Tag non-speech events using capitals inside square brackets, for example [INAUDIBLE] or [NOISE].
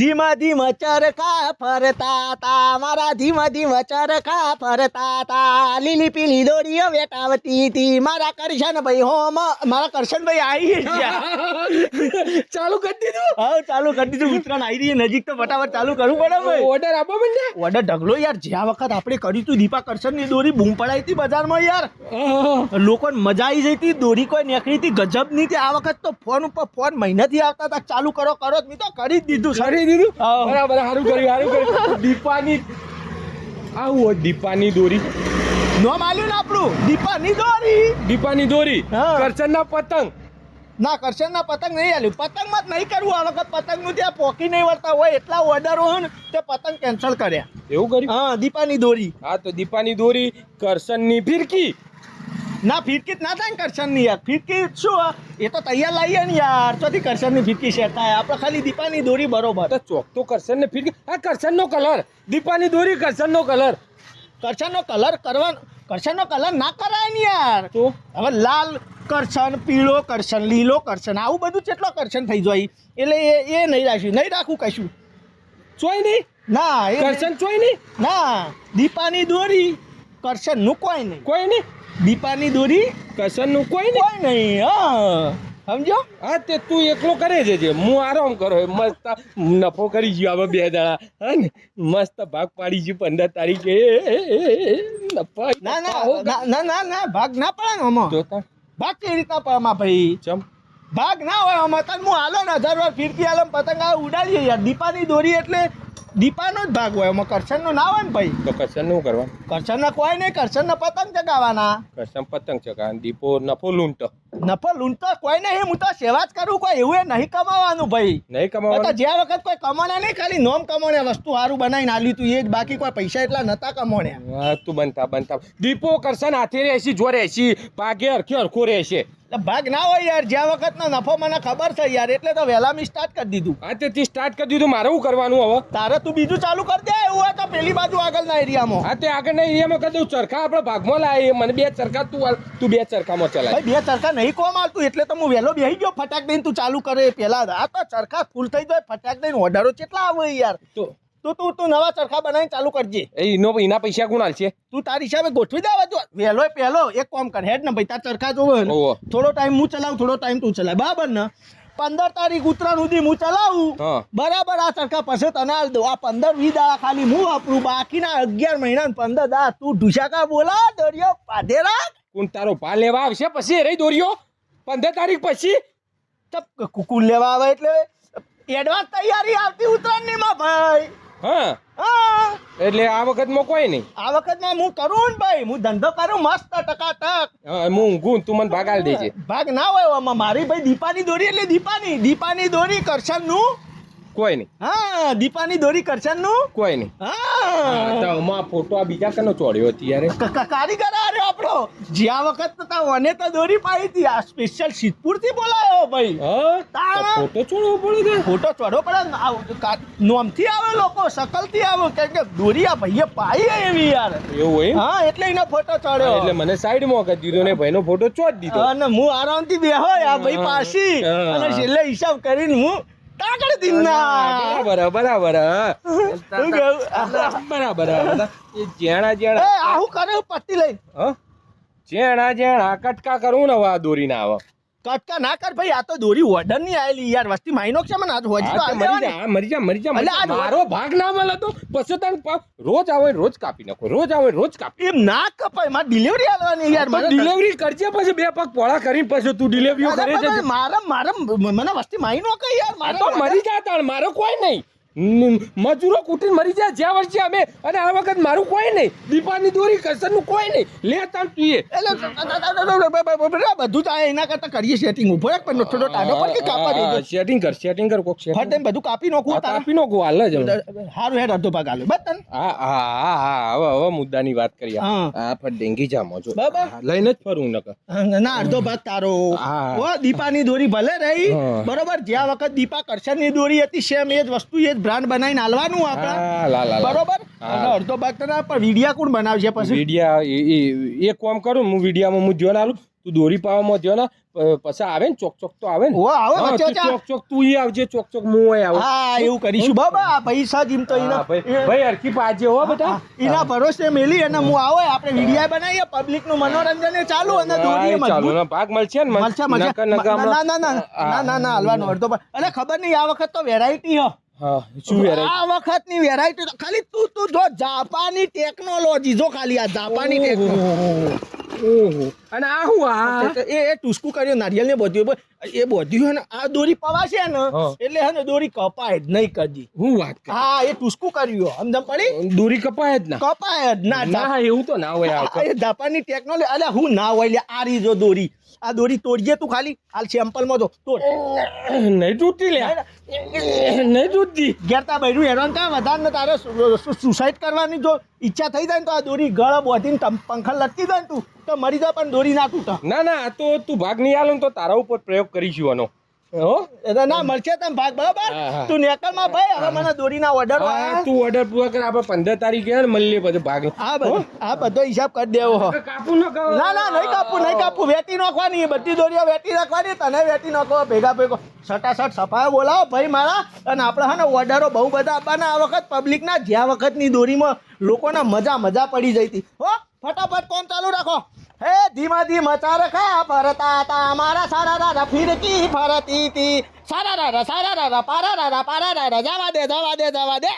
ધીમા ધીમા ચરખા ફરતા તા મારા ધીમા ધીમા ચરખા ફરતા તા લીલી પીલી દોરીઓ વેટાવતી હતી. મારા કરશનભાઈ હોમ મારા કરશનભાઈ આવી ગયા. [LAUGHS] ચાલુ કરી દીધું? હા ચાલુ કરી દીધું. ઉત્તરાયણ આવી રહી નજીક તો ફટાફટ ચાલુ કરવું પડે ભાઈ ઓર્ડર આપો મને ઓર્ડર ઢગલો યાર. જ્યાં વખત આપણે કર્યું હતું દીપા કરશનની દોરી બૂમ પડાઈ હતી બજારમાં યાર. લોકોને મજા આવી જઈ હતી. દોરી કોઈ નીકળી હતી ગજબની આ વખત તો ફોન ઉપર ફોન મહિનાથી આવતા હતા. ચાલુ કરો કરો મેં તો કરી જ દીધું. કરી દીધું. બરાબર સારું કર્યું સારું કર્યું. દીપાની આવું હોય દીપાની દોરી. નો માલ્યું ને આપણું? દીપાની દોરી. દીપાની દોરી. કરચન પતંગ. ના કરશનના પતંગ નહીં આલ્યું. પતંગમાં જ નહીં કરવું. આ વખત પતંગનું ત્યાં પોકી નહીં વળતા હોય. એટલા ઓર્ડરો હોય ને તે પતંગ કેન્સલ કર્યા. એવું કર્યું? હા દીપાની દોરી. હા તો દીપાની દોરી કરશનની ફિરકી. ના ફિરકી ના થાય ને કરશનની યાર. ફિરકી શું એ તો તૈયાર લાવીએ ને યાર. ચોથી કરશનની ફિરકી શેર થાય. આપણે ખાલી દીપાની દોરી બરોબર. તો ચોક તો કરશન ને ફિરકી. આ કરશનનો કલર. દીપાની દોરી કરશનનો કલર. કરશનનો કલર કરવાનો કરશનનો કલર ના કરાય ને યાર. તો? હવે લાલ કરશન પીળો કરશન લીલો કરશન આવું બધું કેટલો કરશન થઈ જાય? એટલે એ એ નહીં રાખ્યું. નહીં રાખવું કશું. ચોય નહીં? ના એ કરશન ચોય નહીં? ના દીપાની દોરી. કરશનનું કોઈ નહીં. કોઈ નહીં. દીપાની દોરી કરશનનું કોઈ નહીં. કોઈ નહીં હા. સમજો? હા તે તું એકલો કરે છે જે. હું આરામ કરો. મસ્ત નફો કરી ગયો હવે બે દાડા. હા ને? મસ્ત ભાગ પાડી ગયું પંદર તારીખે. નફા ના ના ના ના ના ના ભાગ ના પડે ને આમાં. જોતા. ભાગ કેવી રીતના પડે આમાં ભાઈ? ચમ. ભાગ ના હોય આમાં તને હું હાલો ને હજાર વાર ફીરકી હાલો ને પતંગ ઉડાડીએ યાર. દીપાની દોરી એટલે દીપાનો જ ભાગ હોય. એમાં કરશનનો ના હોય ને ભાઈ? તો કરશનનું કરવાનું? કરશનના કોઈ નહીં કરશનના પતંગ ચગાવવાના. કરશન પતંગ ચકા દીપો નફો લૂંટો. નફો લૂંટતો કોઈ નહીં હું તો સેવા જ કરું કોઈ એવું એ નહીં કમાવાનું ભાઈ. નહીં તો કમાવાનું જ્યાં વખત કોઈ કમાણા નહીં ખાલી નોમ કમાણે વસ્તુ સારું બનાવીને આલ્યું તું એ જ. બાકી કોઈ પૈસા એટલા નતા કમાણ્યા. તું બનતા બનતા. દીપો કરશન હાથે રહેશી જો રહેશી ભાગે હરખ્યો હરખો રહેશે. એટલે ભાગ ના હોય યાર જ્યાં વખતનો નફો મને ખબર છે યાર એટલે તો વહેલા મેં સ્ટાર્ટ કરી દીધું. હા તે સ્ટાર્ટ કરી દીધું. મારે શું કરવાનું હવે? તારે તું બીજું ચાલુ કરી દે એવું હોય તો પેલી બાજુ આગળના એરિયામાં. હા તે આગળના એરિયામાં કરી દઉં. ચરખા આપણે ભાગમાં લાવીએ. મને બે ચરખા તું તું બે ચરખામાં ચલાય. બે ચરખા નહીં કોમ આવતું એટલે તો હું વહેલો બેસી ગયો. ફટાક દઈને તું ચાલુ કરે પેલા આ તો ચરખા ફૂલ થઈ જાય ફટાક દઈને ઓર્ડરો કેટલા આવે યાર? તો તું તું તું નવા ચરખા બનાવીને ચાલુ કરજે. એ એનો એના પૈસા કોણ છે તું તારી હિસાબે ગોઠવી દેવા જો. વહેલો પહેલો એક કોમ કર હેડ ને ભાઈ તાર ચરખા જોવે થોડો ટાઈમ હું ચલાવું થોડો ટાઈમ તું ચલાવ. બરાબર ને? પંદર તારીખ ઉત્તરાયણ સુધી હું ચલાવું. બરાબર આ ચરખા પછી તને આલ દઉં. આ પંદર વીસ દાડા ખાલી હું વાપરું બાકીના અગિયાર મહિના પંદર દાડા તું ઢુસાકા બોલા દોર્યો પાધે રાખ. કોણ તારો ભા લેવા આવશે પછી? રહી દોર્યો પંદર તારીખ પછી? કુકુર લેવા આવે એટલે એડવાન્સ તૈયારી આવતી ઉત્તરાયણની માં ભાઈ. હા. હા. એટલે આ વખતમાં કોઈ નહીં. આ વખતમાં હું કરું ને ભાઈ હું ધંધો કરું મસ્ત ટકા ટક. હું ઊંઘું તું મને ભાગાલ દેજે. ભાગ ના હોય મારી ભાઈ દીપાની દોરી એટલે દીપાની. દીપાની દોરી કરશનનું કોઈ નહીં. હા દીપાની દોરી કરશનનું કોઈ નહીં. હા, તો આમાં ફોટો આ બીજા કનો ચોડ્યો હતી યાર કારીગર આર્યો આપણો. જ્યાં વખત તો તા મને તો દોરી પાઈ હતી. આ સ્પેશિયલ સિદ્ધપુરથી બોલાયો ભાઈ. હા ફોટો ચોડવો પડે કે? ફોટો ચડો પડે ને આ કા- નોમથી આવે લોકો શકલથી આવે. કેમ કે દોરી આ ભાઈએ પાઈ એવી યાર. એવું હોય એમ? હા એટલે એનો ફોટો ચોડ્યો એટલે મને સાઈડમાં કરી દીધો ને ભાઈનો ફોટો ચોટ દીધો. અને હું આરામથી બેહો આ ભાઈ પાસી અને છેલ્લે હિસાબ કરીને હું કાગળ દીના બરાબર બરાબર બરાબર. એ જેણા જેણા. આવું કરે પટ્ટી લઈ હ? જેણા જેણા કટકા કરું ને આ દોરી આવે. કટકા ના કર ભાઈ આ તો દોરી ઓર્ડરની આયેલી યાર. વસ્તી માઇનો છે મને આજ હોજી તો મરી જા મરી જા મરી જા મરી આ મારો ભાગ ના મળે તો પછી તને રોજ આવે રોજ કાપી નાખો રોજ આવે રોજ કાપી એમ ના કપાય માર ડિલિવરી આલવાની યાર. મને ડિલિવરી કરજે પછી બે પગ પોળા કરીને પછી તું ડિલિવરીઓ કરે છે મારા મારા મને વસ્તી માઇનો કઈ યાર મારે તો મરી જા તાણ મારો કોઈ નહીં. મજૂરો કૂટીને મરી જાય જ્યાં વર્ષે અમે અને આ વખત મારું કોઈ નહીં દીપાની દોરી કસરનું કોઈ નહીં લે તાન તુએ બધું તો એના કરતા કરીએ સેટિંગ ઊભો રાખ પણ થોડો ટાઢો પણ કે કાપા દે સેટિંગ કર સેટિંગ કર કોક ફટ સેટિંગ દઈને બધું કાપી નોખું તારા કાપી નોખું હાલ જ હારું હેડ અડધો ભાગ હાલ બસ તને હા હા હા હવે હવે મુદ્દાની વાત કરીએ હા. ફટ ડેંગી જામો છો બરાબર. લઈને જ ફરું નકર ના અડધો ભાગ તારો. ઓ દીપાની દોરી ભલે રહી બરોબર જ્યાં વખત દીપા કરશનની દોરી હતી સેમ એ જ વસ્તુ એ જ બ્રાન્ડ બનાવીને હાલવાનું આપણે? બરોબર? અડધો ભાગ તને પણ વિડિયા કોણ બનાવશે પછી? વિડિયા એ- કામ કરું હું વિડિયામાં હું જોન આલું તું દોરી પાવામાં થયો ને પછી આવે ને ચોક ચોક તો આવે ને. આવે. ચોક ચોક તું એ આવજે ચોક ચોક હું આવું. હા એવું કરીશું. બાબા પૈસા જીમ તો એના ભાઈ ભાઈ હરખી પાજે હો બધા. એના ભરોસે મેલી અને હું આવો આપણે વિડિયા બનાવીએ પબ્લિકનું મનોરંજન એ ચાલુ અને દોરી ચાલુ ભાગ મળશે ને મળશે મળશે. ના ના ના ના ના ના હાલવાનો અડધો અને ખબર નહીં આ વખત તો વેરાયટી હો. હા શું variety? આ વખતની વેરાયટી ખાલી તું તું જો જાપાની ટેકનોલોજી જો ખાલી આ જાપાની ટેકનોલોજી ઓહો અને આ હું આ? એ એ ટુસકું કર્યો નારિયેલ ને બધું એ બધું. હે ને આ દોરી પવાશે ને એટલે હે ને દોરી કપાય જ નહીં કદી. હું વાત હા એ ટુસકું કર્યું સમજમ પડી? દોરી કપાય જ ના. કપાય જ ના ના એવું તો ના હોય આ એ જાપાનની ટેકનોલોજી અલ્યા હું ના હોય લે આ રીજો દોરી. આ દોરી તોડીએ તું ખાલી. હાલ સેમ્પલમાં તો તોડ. નહીં તૂટતી લે નહીં તૂટતી. ગેરતા બૈરું હેરાન કાં વધારે ને તારે સુસાઇડ કરવાની જો ઈચ્છા થઈ જાય ને તો આ દોરી ગળ બોધીને તમ- પંખા લટકી જાય ને તું તો મરી જાય પણ દોરી ના તૂટા. ના ના તો તું ભાગ નહીં હાલ તો તારા ઉપર પ્રયોગ કરીશું આનો. એટલે ના મળશે તમ ભાગ બરાબર? હા, હા. તું ભાઈ હવે મને દોરીના ઓર્ડર તું ઓર્ડર પૂરો કર આપણે પંદર તારીખે ને મળીએ પછી ભાગ. આ બધો આ બધો હિસાબ કરી દેવો કાપું ન ના ના નહીં કાપવું નહીં વેટી નાખવાની બધી દોરીઓ વેટી નાખવાની તને વેટી નાખો ભેગા ભેગો. સટાસટ સફાયો બોલાવો ભાઈ મારા. અને આપણે હા ને ઓર્ડરો બહુ બધા આપવાના આ વખત પબ્લિકના જ્યાં વખતની દોરીમાં લોકોના મજા મજા પડી જઈ હતી હો ફટાફટ કોમ ચાલુ રાખો. ધીમા ધીમા ચરખા ફરતા હતા મારા સારા રારા ફિરકી ફરતી હતી સારા રારા સારા રારા પારા રારા પારા રારા જવા દે જવા દે જવા દે.